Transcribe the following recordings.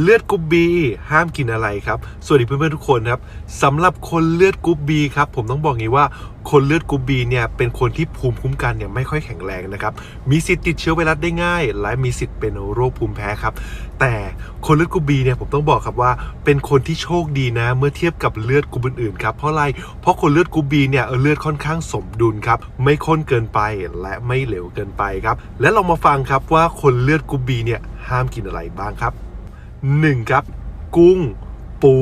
เลือดกรุ๊ปบีห้ามกินอะไรครับ สวัสดีเพื่อนๆทุกคนครับสำหรับคนเลือดกรุ๊ปบีครับผมต้องบอกงี้ว่าคนเลือดกรุ๊ปบีเนี่ยเป็นคนที่ภูมิคุ้มกันเนี่ยไม่ค่อยแข็งแรงนะครับมีสิทธิ์ติดเชื้อไวรัสได้ง่าย และมีสิทธิ์เป็นโรคภูมิแพ้ครับ แต่คนเลือดกรุ๊ปบีเนี่ยผมต้องบอกครับว่า เป็นคนที่โชคดีนะ เมื่อเทียบกับเลือดกรุ๊ปอื่นๆครับเพราะอะไรเพราะคนเลือดกรุ๊ปบีเนี่ยเออเลือดค่อนข้างสมดุลครับไม่ข้นเกินไปและไม่เหลวเกินไปครับและเรามาฟังครับว่าคนเลือดกรุ๊ปบีเนี่ยห้ามกินอะไรบ้างครับ 1. ครับ กุ้ง ปู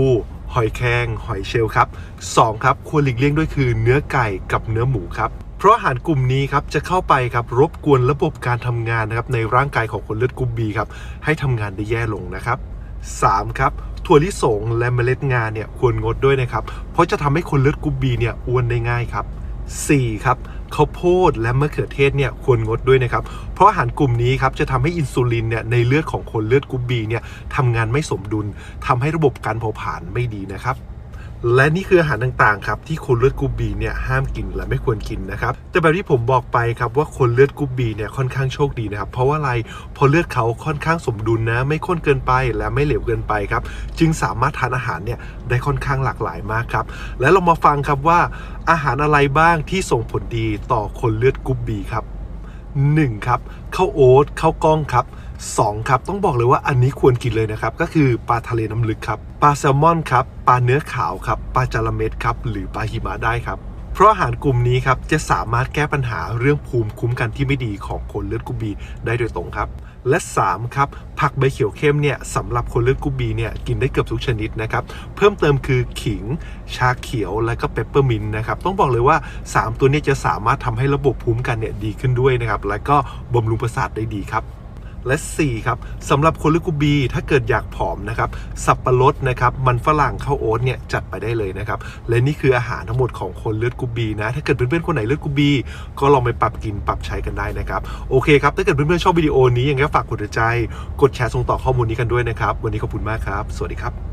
หอยแครงหอยเชลล์ครับ 2. ครับ ควรหลีกเลี่ยงด้วยคือเนื้อไก่กับเนื้อหมูครับเพราะอาหารกลุ่มนี้ครับจะเข้าไปครับรบกวนระบบการทำงานนะครับในร่างกายของคนเลือดกลุ่มบีครับให้ทำงานได้แย่ลงนะครับ 3. ครับถั่วลิสงและเมล็ดงาเนี่ยควรงดด้วยนะครับ เพราะจะทำให้คนเลือดกลุ่มบีเนี่ยอ้วนได้ง่ายครับ 4. ครับข้าวโพดและมะเขือเทศเนี่ยควรงดด้วยนะครับ เพราะอาหารกลุ่มนี้ครับจะทำให้อินซูลินเนี่ยในเลือดของคนเลือดกลุ่มบีเนี่ยทำงานไม่สมดุลทำให้ระบบการเผาผลาญไม่ดีนะครับ และนี่คืออาหารต่างๆครับที่คนเลือดกรุ๊ปบีเนี่ยห้ามกินและไม่ควรกินนะครับแต่แบบที่ผมบอกไปครับว่าคนเลือดกรุ๊ปบีเนี่ยค่อนข้างโชคดีนะครับเพราะว่าอะไรเพอเลือดเขาค่อนข้างสมดุลนะ ไม่ข้นเกินไปและไม่เหลวเกินไปครับจึงสามารถทานอาหารเนี่ยได้ค่อนข้างหลากหลายมากครับและเรามาฟังครับว่าอาหารอะไรบ้างที่ส่งผลดีต่อคนเลือดกรุ๊ปบีครับ 1 ครับข้าวโอ๊ตข้าวกล้องครับ 2ครับต้องบอกเลยว่าอันนี้ควรกินเลยนะครับก็คือปลาทะเลน้ำลึกครับปลาแซลมอนครับปลาเนื้อขาวครับปลาจาระเม็ดครับหรือปลาหิมะได้ครับเพราะอาหารกลุ่มนี้ครับจะสามารถแก้ปัญหาเรื่องภูมิคุ้มกันที่ไม่ดีของคนเลือดกรุ๊ปบีได้โดยตรงครับ และ 3 ครับ ผักใบเขียวเข้มเนี่ยสำหรับคนเลือดกรุ๊ปบีเนี่ยกินได้เกือบทุกชนิดนะครับ เพิ่มเติมคือขิง ชาเขียวและก็เปปเปอร์มินนะครับ ต้องบอกเลยว่า 3 ตัวนี้จะสามารถทำให้ระบบภูมิคุ้มกันเนี่ยดีขึ้นด้วยนะครับ และก็บำรุงประสาทได้ดีครับ และ 4 ครับสำหรับคนเลือดกูบีถ้าเกิดอยากผอมนะครับ สับปะรดนะครับมันฝรั่งข้าวโอ๊ตเนี่ยจัดไปได้เลยนะครับ และนี่คืออาหารทั้งหมดของคนเลือดกูบีนะ ถ้าเกิดเพื่อนๆคนไหนเลือดกูบี ก็ลองไปปรับกินปรับใช้กันได้นะครับ โอเคครับ ถ้าเกิดเพื่อนๆชอบวิดีโอนี้ยังไงฝากกดใจ กดแชร์ส่งต่อข้อมูลนี้กันด้วยนะครับ วันนี้ขอบคุณมากครับ สวัสดีครับ